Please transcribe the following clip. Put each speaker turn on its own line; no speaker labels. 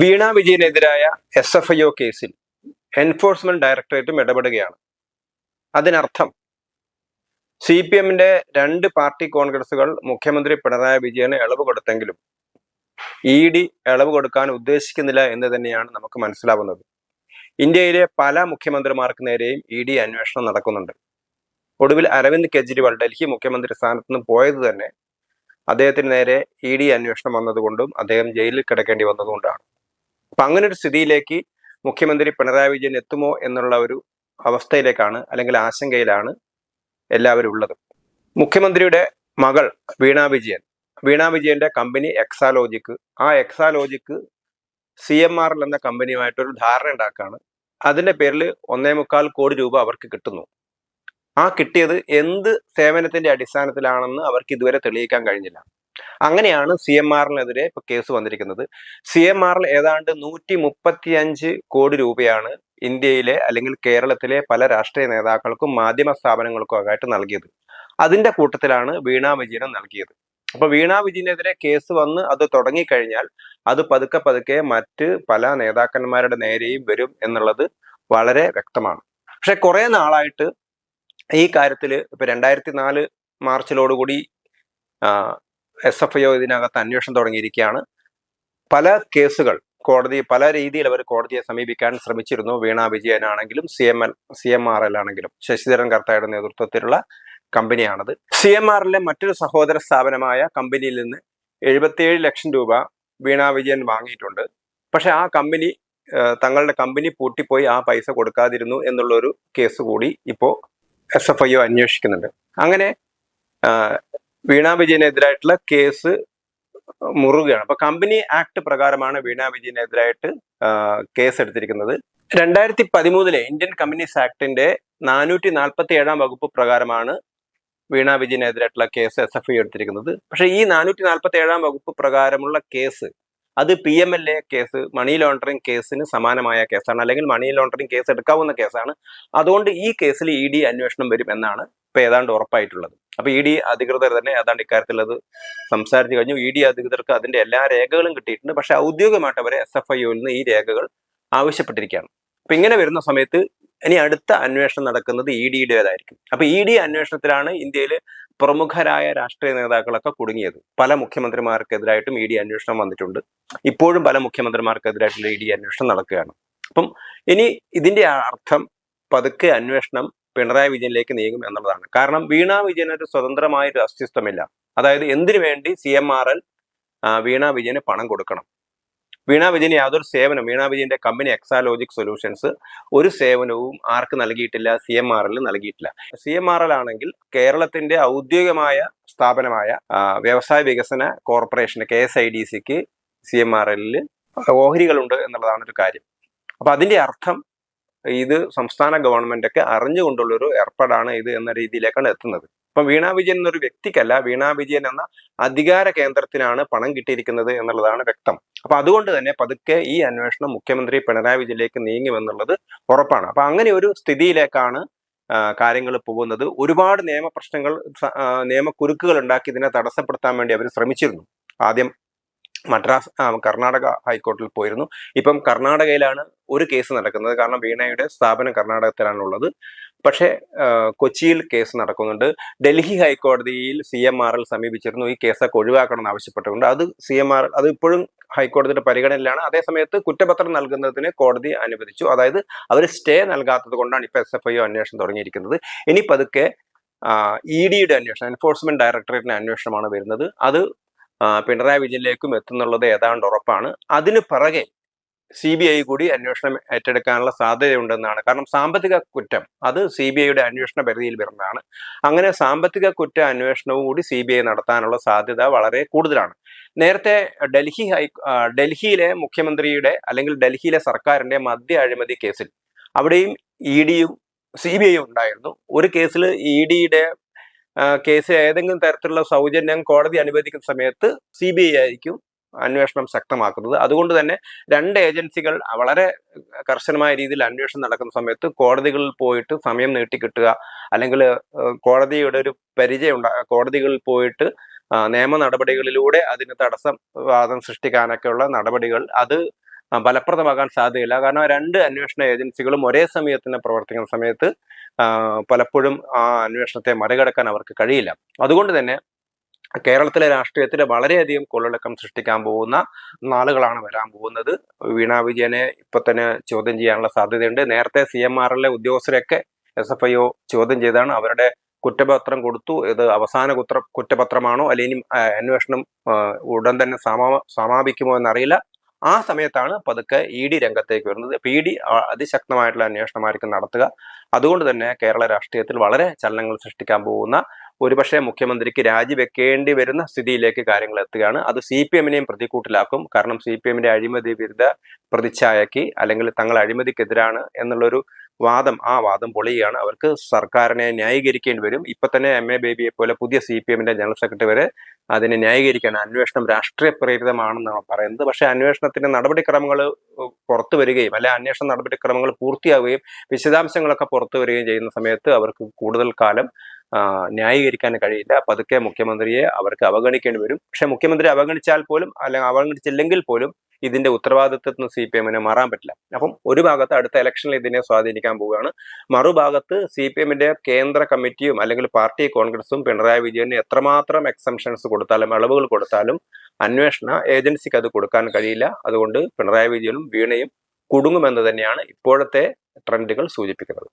വീണ വിജയനെതിരായ S F I O കേസിൽ enforcement ഡയറക്ടറേറ്റും ഇടപെടുകയാണ്. അതിനർത്ഥം സി പി എമ്മിന്റെ രണ്ട് പാർട്ടി കോൺഗ്രസുകൾ മുഖ്യമന്ത്രി പിണറായി വിജയന് ഇളവ് കൊടുത്തെങ്കിലും ഇ ഡി ഇളവ് കൊടുക്കാൻ ഉദ്ദേശിക്കുന്നില്ല എന്ന് തന്നെയാണ് നമുക്ക് മനസ്സിലാവുന്നത്. ഇന്ത്യയിലെ പല മുഖ്യമന്ത്രിമാർക്ക് നേരെയും ഇ ഡി അന്വേഷണം നടക്കുന്നുണ്ട്. ഒടുവിൽ അരവിന്ദ് കെജ്രിവാൾ ഡൽഹി മുഖ്യമന്ത്രി സ്ഥാനത്ത് നിന്ന് പോയത് തന്നെ അദ്ദേഹത്തിന് നേരെ ഇ ഡി അന്വേഷണം വന്നതുകൊണ്ടും അദ്ദേഹം ജയിലിൽ കിടക്കേണ്ടി വന്നതുകൊണ്ടാണ്. അപ്പൊ അങ്ങനെ ഒരു സ്ഥിതിയിലേക്ക് മുഖ്യമന്ത്രി പിണറായി വിജയൻ എത്തുമോ എന്നുള്ള ഒരു അവസ്ഥയിലേക്കാണ് അല്ലെങ്കിൽ ആശങ്കയിലാണ് എല്ലാവരും ഉള്ളത്. മുഖ്യമന്ത്രിയുടെ മകൾ വീണ വിജയൻ. വീണ വിജയന്റെ കമ്പനി എക്സാലോജിക്ക് ആ എക്സാലോജിക്ക് സി എം ആർ എന്ന കമ്പനിയുമായിട്ടൊരു ധാരണ ഉണ്ടാക്കുകയാണ് അതിന്റെ പേരിൽ ഒന്നേ മുക്കാൽ കോടി രൂപ അവർക്ക് കിട്ടുന്നു. ആ കിട്ടിയത് എന്ത് സേവനത്തിന്റെ അടിസ്ഥാനത്തിലാണെന്ന് അവർക്ക് ഇതുവരെ തെളിയിക്കാൻ കഴിഞ്ഞില്ല. അങ്ങനെയാണ് സി എം ആറിനെതിരെ ഇപ്പൊ കേസ് വന്നിരിക്കുന്നത്. സി എം ആറിൽ ഏതാണ്ട് നൂറ്റി മുപ്പത്തി അഞ്ച് കോടി രൂപയാണ് ഇന്ത്യയിലെ അല്ലെങ്കിൽ കേരളത്തിലെ പല രാഷ്ട്രീയ നേതാക്കൾക്കും മാധ്യമ സ്ഥാപനങ്ങൾക്കും ആയിട്ട് നൽകിയത്. അതിന്റെ കൂട്ടത്തിലാണ് വീണ വിജയനും നൽകിയത്. അപ്പൊ വീണ വിജയനെതിരെ കേസ് വന്ന് അത് തുടങ്ങിക്കഴിഞ്ഞാൽ അത് പതുക്കെ പതുക്കെ മറ്റ് പല നേതാക്കന്മാരുടെ നേരെയും വരും എന്നുള്ളത് വളരെ വ്യക്തമാണ്. പക്ഷെ കുറെ നാളായിട്ട് ഈ കാര്യത്തിൽ ഇപ്പൊ രണ്ടായിരത്തി നാല് മാർച്ചിലോടുകൂടി എസ് എഫ് ഐ ഒ ഇതിനകത്ത് അന്വേഷണം തുടങ്ങിയിരിക്കുകയാണ്. പല കേസുകൾ കോടതി പല രീതിയിൽ അവർ കോടതിയെ സമീപിക്കാൻ ശ്രമിച്ചിരുന്നു. Veena വിജയനാണെങ്കിലും C M L C M R L ആണെങ്കിലും. ശശിധരൻ കർത്തയുടെ നേതൃത്വത്തിലുള്ള കമ്പനിയാണത്. സി എം ആറിലെ മറ്റൊരു സഹോദര സ്ഥാപനമായ കമ്പനിയിൽ നിന്ന് എഴുപത്തിയേഴ് ലക്ഷം രൂപ വീണ വിജയൻ വാങ്ങിയിട്ടുണ്ട്. പക്ഷെ ആ കമ്പനി തങ്ങളുടെ കമ്പനി പൂട്ടിപ്പോയി ആ പൈസ കൊടുക്കാതിരുന്നു എന്നുള്ള ഒരു കേസ് കൂടി ഇപ്പോൾ എസ് എഫ് ഐ ഒ അന്വേഷിക്കുന്നുണ്ട്. അങ്ങനെ വീണ വിജയനെതിരായിട്ടുള്ള കേസ് മുറുകയാണ്. അപ്പൊ കമ്പനി ആക്ട് പ്രകാരമാണ് വീണ വിജയനെതിരായിട്ട് കേസ് എടുത്തിരിക്കുന്നത് രണ്ടായിരത്തി പതിമൂന്നിലെ ഇന്ത്യൻ കമ്പനീസ് ആക്ടിന്റെ നാനൂറ്റി നാൽപ്പത്തി ഏഴാം വകുപ്പ് പ്രകാരമാണ് വീണ വിജയനെതിരായിട്ടുള്ള കേസ് എസ് എഫ് ഐ എടുത്തിരിക്കുന്നത്. പക്ഷേ ഈ നാനൂറ്റി നാൽപ്പത്തി ഏഴാം വകുപ്പ് പ്രകാരമുള്ള കേസ് അത് P M L A case money laundering കേസിന് സമാനമായ കേസാണ് അല്ലെങ്കിൽ മണി ലോണ്ടറിംഗ് കേസ് എടുക്കാവുന്ന കേസാണ് അതുകൊണ്ട് ഈ കേസിൽ ഇ ഡി അന്വേഷണം വരും എന്നാണ് ഇപ്പൊ ഏതാണ്ട് ഉറപ്പായിട്ടുള്ളത്. അപ്പൊ ഇ ഡി അധികൃതർ തന്നെ ഏതാണ്ട് ഇക്കാര്യത്തിൽ അത് സംസാരിച്ചു കഴിഞ്ഞു. ഇ ഡി അധികൃതർക്ക് അതിന്റെ എല്ലാ രേഖകളും കിട്ടിയിട്ടുണ്ട്. പക്ഷെ ഔദ്യോഗികമായിട്ട് അവരെ എസ് എഫ് ഐ നിന്ന് ഈ രേഖകൾ ആവശ്യപ്പെട്ടിരിക്കുകയാണ്. അപ്പൊ ഇങ്ങനെ വരുന്ന സമയത്ത് ഇനി അടുത്ത അന്വേഷണം നടക്കുന്നത് ഇ ഡിയുടേതായിരിക്കും അപ്പൊ ഇ ഡി അന്വേഷണത്തിലാണ് ഇന്ത്യയിൽ പ്രമുഖരായ രാഷ്ട്രീയ നേതാക്കളൊക്കെ കുടുങ്ങിയത്. പല മുഖ്യമന്ത്രിമാർക്കെതിരായിട്ടും ഇ ഡി അന്വേഷണം വന്നിട്ടുണ്ട്. ഇപ്പോഴും പല മുഖ്യമന്ത്രിമാർക്കെതിരായിട്ടുള്ള ഇ ഡി അന്വേഷണം നടക്കുകയാണ്. അപ്പം ഇനി ഇതിന്റെ അർത്ഥം പതുക്കെ അന്വേഷണം പിണറായി വിജയനിലേക്ക് നീങ്ങും എന്നുള്ളതാണ്. കാരണം വീണ വിജയന് ഒരു സ്വതന്ത്രമായ ഒരു അസ്തിത്വമില്ല. അതായത് എന്തിനു വേണ്ടി C M R L Veena വിജയന് പണം കൊടുക്കണം? വീണ വിജയന് യാതൊരു സേവനം വീണ വിജയന്റെ കമ്പനി എക്സാലോജിക് സൊല്യൂഷൻസ് ഒരു സേവനവും ആർക്ക് നൽകിയിട്ടില്ല സി എം ആർ എൽ നൽകിയിട്ടില്ല. സി എം ആർ എൽ ആണെങ്കിൽ കേരളത്തിന്റെ ഔദ്യോഗികമായ സ്ഥാപനമായ വ്യവസായ വികസന corporation K S I D സിക്ക് സി എം ആർ എല്ലിൽ ഓഹരികളുണ്ട് എന്നുള്ളതാണ് ഒരു കാര്യം. അപ്പൊ അതിന്റെ അർത്ഥം ഇത് സംസ്ഥാന ഗവൺമെന്റ് ഒക്കെ അറിഞ്ഞുകൊണ്ടുള്ള ഒരു ഏർപ്പാടാണ് ഇത് എന്ന രീതിയിലേക്കാണ് എത്തുന്നത്. ഇപ്പം വീണ വിജയൻ എന്നൊരു വ്യക്തിക്കല്ല വീണ വിജയൻ എന്ന അധികാര കേന്ദ്രത്തിനാണ് പണം കിട്ടിയിരിക്കുന്നത് എന്നുള്ളതാണ് വ്യക്തം. അപ്പൊ അതുകൊണ്ട് തന്നെ പതുക്കെ ഈ അന്വേഷണം മുഖ്യമന്ത്രി പിണറായി വിജയനിലേക്ക് നീങ്ങുമെന്നുള്ളത് ഉറപ്പാണ്. അപ്പൊ അങ്ങനെ ഒരു സ്ഥിതിയിലേക്കാണ് കാര്യങ്ങൾ പോകുന്നത്. ഒരുപാട് നിയമപ്രശ്നങ്ങൾ നിയമക്കുരുക്കുകൾ ഉണ്ടാക്കി ഇതിനെ തടസ്സപ്പെടുത്താൻ വേണ്ടി അവർ ശ്രമിച്ചിരുന്നു. ആദ്യം മദ്രാസ് കർണാടക ഹൈക്കോർട്ടിൽ പോയിരുന്നു. ഇപ്പം കർണാടകയിലാണ് ഒരു കേസ് നടക്കുന്നത്. കാരണം വീണയുടെ സ്ഥാപനം കർണാടകത്തിലാണുള്ളത്. പക്ഷേ കൊച്ചിയിൽ കേസ് നടക്കുന്നുണ്ട്. ഡൽഹി ഹൈക്കോടതിയിൽ സി എം ആർ എൽ സമീപിച്ചിരുന്നു. ഈ കേസൊക്കെ ഒഴിവാക്കണം ആവശ്യപ്പെട്ടുകൊണ്ട് അത് സി എം ആർ അത് ഇപ്പോഴും ഹൈക്കോടതിയുടെ പരിഗണനയിലാണ്. അതേസമയത്ത് കുറ്റപത്രം നൽകുന്നതിന് കോടതി അനുവദിച്ചു. അതായത് അവർ സ്റ്റേ നൽകാത്തത് കൊണ്ടാണ് ഇപ്പൊ എസ് എഫ് ഐ അന്വേഷണം തുടങ്ങിയിരിക്കുന്നത്. ഇനി പതുക്കെ ഇ ഡിയുടെ അന്വേഷണം എൻഫോഴ്സ്മെന്റ് ഡയറക്ടറേറ്റിന്റെ അന്വേഷണമാണ് വരുന്നത്. അത് പിണറായി വിജയനിലേക്കും എത്തുന്നുള്ളത് ഏതാണ്ട് ഉറപ്പാണ്. അതിന് പിറകെ സി ബി ഐ കൂടി അന്വേഷണം ഏറ്റെടുക്കാനുള്ള സാധ്യതയുണ്ടെന്നാണ്. കാരണം സാമ്പത്തിക കുറ്റം അത് സി ബി ഐയുടെ അന്വേഷണ പരിധിയിൽ വരുന്നതാണ്. അങ്ങനെ സാമ്പത്തിക കുറ്റ അന്വേഷണവും കൂടി സി ബി ഐ നടത്താനുള്ള സാധ്യത വളരെ കൂടുതലാണ്. നേരത്തെ ഡൽഹി ഹൈ ഡൽഹിയിലെ മുഖ്യമന്ത്രിയുടെ അല്ലെങ്കിൽ ഡൽഹിയിലെ സർക്കാരിന്റെ മദ്യ അഴിമതി കേസിൽ അവിടെയും ഇ ഡിയും സി ബി ഐ ഉണ്ടായിരുന്നു. ഒരു കേസിൽ ഇ ഡിയുടെ കേസ് ഏതെങ്കിലും തരത്തിലുള്ള സൗജന്യം കോടതി അനുവദിക്കുന്ന സമയത്ത് സി ബി ഐ ആയിരിക്കും അന്വേഷണം ശക്തമാക്കുന്നത്. അതുകൊണ്ട് തന്നെ രണ്ട് ഏജൻസികൾ വളരെ കർശനമായ രീതിയിൽ അന്വേഷണം നടക്കുന്ന സമയത്ത് കോടതികളിൽ പോയിട്ട് സമയം നീട്ടിക്കിട്ടുക അല്ലെങ്കിൽ കോടതിയുടെ ഒരു പരിചയം ഉണ്ടാ കോടതികളിൽ പോയിട്ട് നിയമ നടപടികളിലൂടെ അതിന് തടസ്സം വാദം സൃഷ്ടിക്കാനൊക്കെയുള്ള നടപടികൾ അത് ഫലപ്രദമാകാൻ സാധ്യതയില്ല. കാരണം രണ്ട് അന്വേഷണ ഏജൻസികളും ഒരേ സമയത്തിന് പ്രവർത്തിക്കുന്ന സമയത്ത് പലപ്പോഴും ആ അന്വേഷണത്തെ മറികടക്കാൻ അവർക്ക് കഴിയില്ല. അതുകൊണ്ട് തന്നെ കേരളത്തിലെ രാഷ്ട്രീയത്തിൽ വളരെയധികം കൊള്ളടക്കം സൃഷ്ടിക്കാൻ പോകുന്ന നാളുകളാണ് വരാൻ പോകുന്നത്. വീണ വിജയനെ ഇപ്പൊ തന്നെ ചോദ്യം ചെയ്യാനുള്ള സാധ്യതയുണ്ട്. നേരത്തെ സി എം ആർ എല്ലെ ഉദ്യോഗസ്ഥരെയൊക്കെ എസ് എഫ് ഐ ഒ ചോദ്യം ചെയ്താണ്. അവരുടെ കുറ്റപത്രം കൊടുത്തു. ഇത് അവസാന കുത്ര കുറ്റപത്രമാണോ? അല്ലെങ്കിൽ അന്വേഷണം ഉടൻ തന്നെ സമാ സമാപിക്കുമോ എന്നറിയില്ല. ആ സമയത്താണ് പതുക്കെ ഇ ഡി രംഗത്തേക്ക് വരുന്നത്. ഇപ്പൊ ഇ ഡി അതിശക്തമായിട്ടുള്ള അന്വേഷണമായിരിക്കും നടത്തുക. അതുകൊണ്ട് തന്നെ കേരള രാഷ്ട്രീയത്തിൽ വളരെ ചലനങ്ങൾ സൃഷ്ടിക്കാൻ പോകുന്ന ഒരുപക്ഷെ മുഖ്യമന്ത്രിക്ക് രാജിവെക്കേണ്ടി വരുന്ന സ്ഥിതിയിലേക്ക് കാര്യങ്ങൾ എത്തുകയാണ്. അത് സി പി എമ്മിനെയും പ്രതിക്കൂട്ടിലാക്കും. കാരണം സി പി എമ്മിന്റെ അഴിമതി വിരുദ്ധ പ്രതിച്ഛായക്ക് അല്ലെങ്കിൽ തങ്ങൾ അഴിമതിക്കെതിരാണ് എന്നുള്ളൊരു വാദം ആ വാദം പൊളിയുകയാണ്. അവർക്ക് സർക്കാരിനെ ന്യായീകരിക്കേണ്ടി വരും. ഇപ്പൊ തന്നെ എം എ ബേബിയെ പോലെ പുതിയ സി പി എമ്മിന്റെ ജനറൽ സെക്രട്ടറി വരെ അതിനെ ന്യായീകരിക്കുകയാണ്. അന്വേഷണം രാഷ്ട്രീയ പ്രേരിതമാണെന്നാണ് പറയുന്നത്. പക്ഷേ അന്വേഷണത്തിന്റെ നടപടിക്രമങ്ങൾ പുറത്തു വരികയും അല്ലെ അന്വേഷണ നടപടിക്രമങ്ങൾ പൂർത്തിയാവുകയും വിശദാംശങ്ങളൊക്കെ പുറത്തു വരികയും ചെയ്യുന്ന സമയത്ത് അവർക്ക് കൂടുതൽ കാലം ന്യായീകരിക്കാൻ കഴിയില്ല. പതുക്കെ മുഖ്യമന്ത്രിയെ അവർക്ക് അവഗണിക്കേണ്ടി വരും. പക്ഷെ മുഖ്യമന്ത്രി അവഗണിച്ചാൽ പോലും അല്ലെങ്കിൽ അവഗണിച്ചില്ലെങ്കിൽ പോലും ഇതിന്റെ ഉത്തരവാദിത്വത്തിന് സി പി എമ്മിനെ മാറാൻ പറ്റില്ല. അപ്പം ഒരു ഭാഗത്ത് അടുത്ത ഇലക്ഷനിൽ ഇതിനെ സ്വാധീനിക്കാൻ പോവുകയാണ്. മറുഭാഗത്ത് സി പി എമ്മിന്റെ കേന്ദ്ര കമ്മിറ്റിയും അല്ലെങ്കിൽ പാർട്ടി കോൺഗ്രസും പിണറായി വിജയന് എത്രമാത്രം എക്സംഷൻസ് കൊടുത്താലും അളവുകൾ കൊടുത്താലും അന്വേഷണ ഏജൻസിക്ക് അത് കൊടുക്കാൻ കഴിയില്ല. അതുകൊണ്ട് പിണറായി വിജയനും വീണയും കുടുങ്ങുമെന്ന് തന്നെയാണ് ഇപ്പോഴത്തെ ട്രെൻഡുകൾ സൂചിപ്പിക്കുന്നത്.